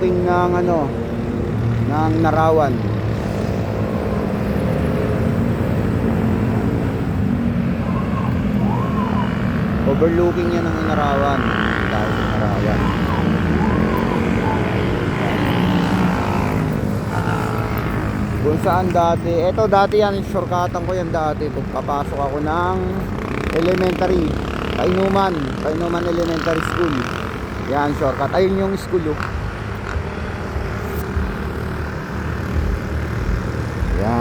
overlooking ng ano ng Narawan. Overlooking niya ng Narawan. Dahil Narawan. Kung saan dati, eto dati yan, shortcutan ko yan dati. Kung papasok ako ng elementary, Kainuman, Kainuman Elementary School. Yan, shortcut. Ayun yung school, oh.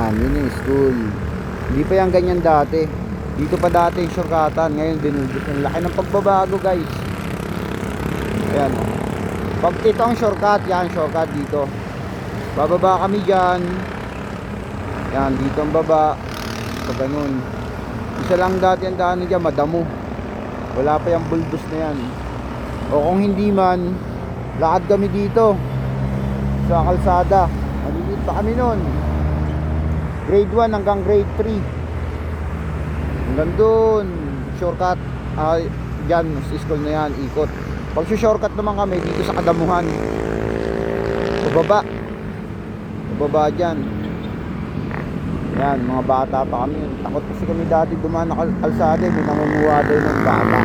Yan, yun yung school. Hindi pa yan ganyan dati. Dito pa dati yung shortcutan. Ngayon, dinudot. Ang laki ng pagbabago, guys. Ayan, oh. Pag ito ang shortcut, yan, shortcut dito. Bababa kami dyan. Yan, dito ang baba. So, ganun. Isa lang dati ang daan dyan, madamo. Wala pa yung bulbos na yan. O kung hindi man, lakad kami dito. Sa kalsada. Maliliit pa kami nun. Grade 1 hanggang grade 3. Hanggang dun. Shortcut. Ah, dyan, school na yan, ikot. Pag shortcut naman kami, dito sa kadamuhan. Pababa. Pababa dyan. Yan, mga bata pa kami. Takot kasi kami dati dumaan na kal- kalsada. eh, May nangunguha daw ng bata.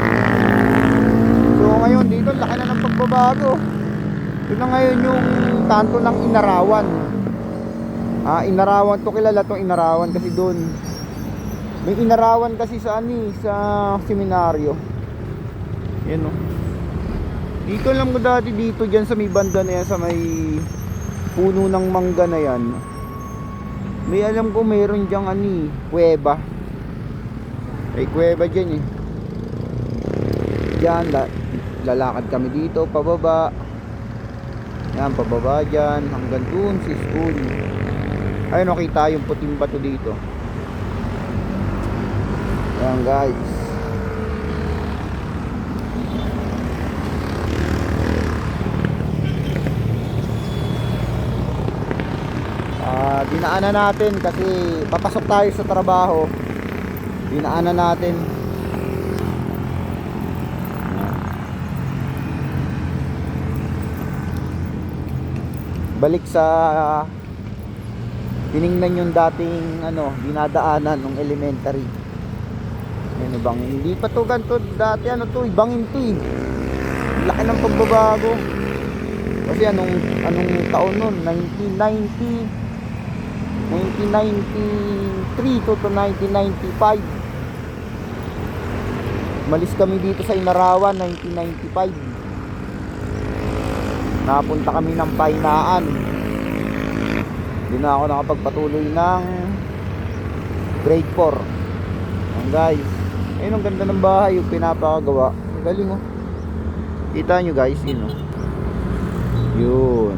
So ngayon dito, laki na ng pagbabago. Ito na ngayon yung kanto ng Inarawan. Ah, Inarawan to kilala tong Inarawan kasi doon. May Inarawan kasi sa ani sa seminaryo. Yan oh. Dito lang ko dati dito diyan sa may banda na yan sa may puno ng mangga na yan. May alam ko mayroon diyang ani, kuweba. May kuweba dyan eh. Diyan, la, lalakad kami dito, pababa. Yan, pababa dyan, hanggang dun si school. Ayun, nakita yung puting bato dito. Yan guys. Ah, dinaanan natin kasi papasok tayo sa trabaho. Dinaanan natin. Balik sa tiningnan yung dating ano, dinadaanan ng elementary. Ano bang hindi pa to ganito dati ano to, ibangin to eh. Laki ng pagbabago. Kasi anong anong taon nun? 1990 1993 to, to 1995 Malis kami dito sa Inarawan 1995 Napunta kami ng Painaan Doon na ako nakapagpatuloy ng grade 4 Ayan guys. Ayun ang ganda ng bahay yung pinapakagawa. Ang Galing oh. Kita nyo guys yun oh. Yun.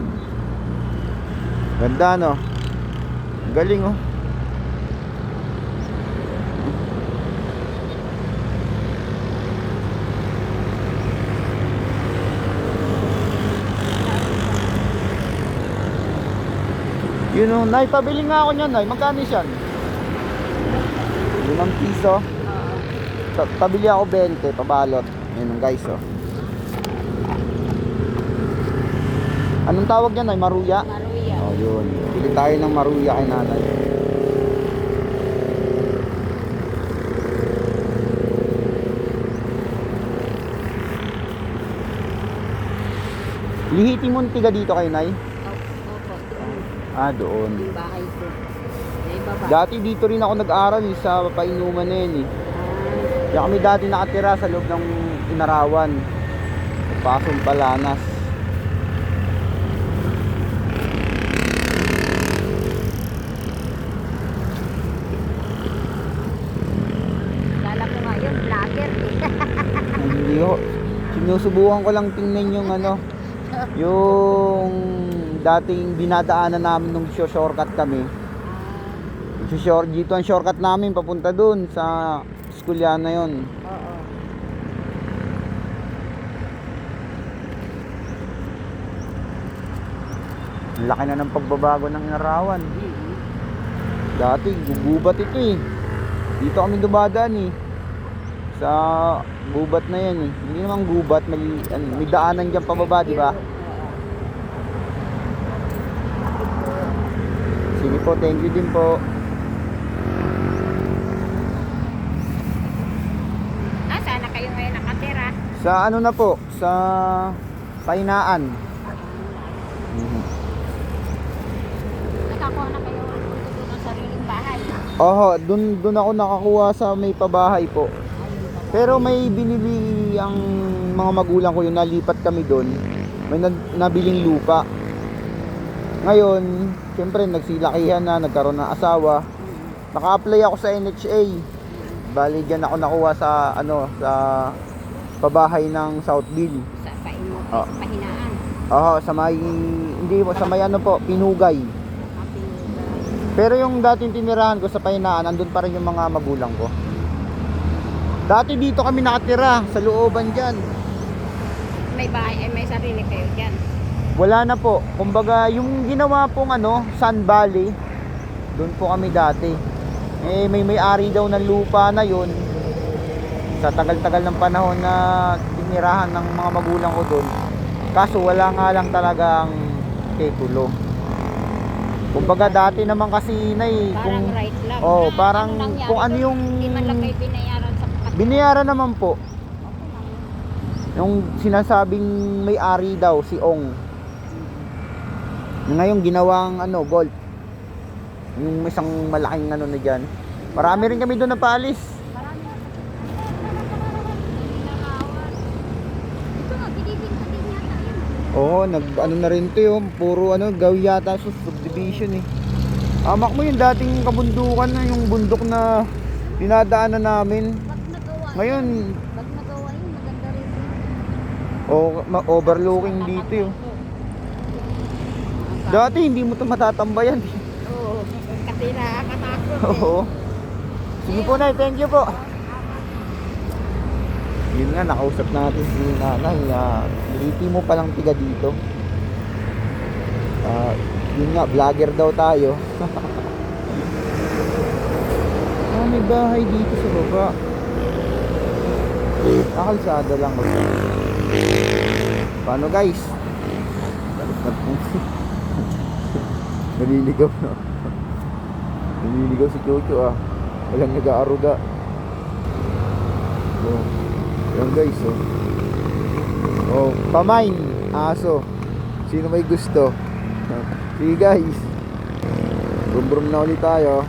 Ganda no? Ang Galing oh Yun oh, Nay, pabili nga ako niyan, Nay. Magkano siyan? Limang piso. Pa- pabili ako 20, pabalot. Yun guys, oh. Anong tawag niyan, Nay? Maruya? Maruya. Oh, yun. Bili tayo ng maruya kay nanay. Lihiti mo tiga dito kay Nay? Ah, doon. Yung bahay ko. May baba. Dati dito rin ako nag-aral eh, sa painuman na yun eh. Kaya kami dati nakatira sa loob ng Inarawan. Pasong Palanas. Kala ko nga yun, vlogger eh. Hindi. Sinusubukan ko lang tingnan yung ano, yung dating dinadaanan namin nung shortcut kami. Short, dito ang shortcut namin papunta dun sa school yan na yun. Oo. Ang laki na ng pagbabago ng inarawan. Dati, gugubat ito eh. Dito kami dumadaan eh sa gubat na yan eh. Hindi naman gubat, may, ano, may daanan dyan pababa, di ba? Sige po, thank you din po. Ah, sana kayo ngayon nakatira. Sa ano na po? Sa Painaan. Mm-hmm. Na kayo ng sariling bahay. Oho, dun, dun ako nakakuha sa may pabahay po. Pero may binili ang mga magulang ko yung nalipat kami doon. May na- nabiling lupa. Ngayon, siyempre nagsilakihan na, nagkaroon ng asawa. Naka-apply ako sa NHA. Bali diyan ako nakuha sa ano sa pabahay ng Southville. Sa paimo, Ah. pahinaan. Oo, sa may hindi mo sa may ano po, Pinugay. Kapinugay. Pero yung dating tinirahan ko sa Painaan, andun pa rin yung mga magulang ko. Dati dito kami nakatira, sa looban dyan. May bahay, ay may sarili kayo dyan. Wala na po. Kumbaga, yung ginawa pong ano, Sun Valley, doon po kami dati. Eh, may may-ari daw ng lupa na yun. Sa tagal-tagal ng panahon na tinirahan ng mga magulang ko doon. Kaso wala nga lang talagang titulo. Kumbaga dati naman kasi na Parang kung right lang. Oh, parang kung ano yung- Hindi man lang kayo kat- binayaran naman po. Yung sinasabing may-ari daw si Ong. Ngayon ginawang ano, golf. Yung isang malaking ano na diyan. Marami rin kami doon na paalis. Oo, nag ano na rin 'to yung puro ano, gawi yata sa subdivision eh. Amak mo yung dating kabundukan na yung bundok na dinadaanan namin. Ngayon, pag nagawa yun, maganda rin o ma- overlooking dito yun. Dati hindi mo 'to matatambayan. Oo, kasi nakakatakot eh. Oo. Sige po na, thank you po. Yun nga, nakausap natin si nanay. Uh, liti mo palang tiga dito. Ah, yun nga, vlogger daw tayo. ah, may bahay dito sa baba. Nakalsada lang. Mag Paano guys? Balik na po. Naliligaw na. Naliligaw si Chocho ah. Walang nag-aaruga. So, yan guys oh. Oh, pamain, aso. Sino may gusto? Sige guys. Brum brum na ulit tayo.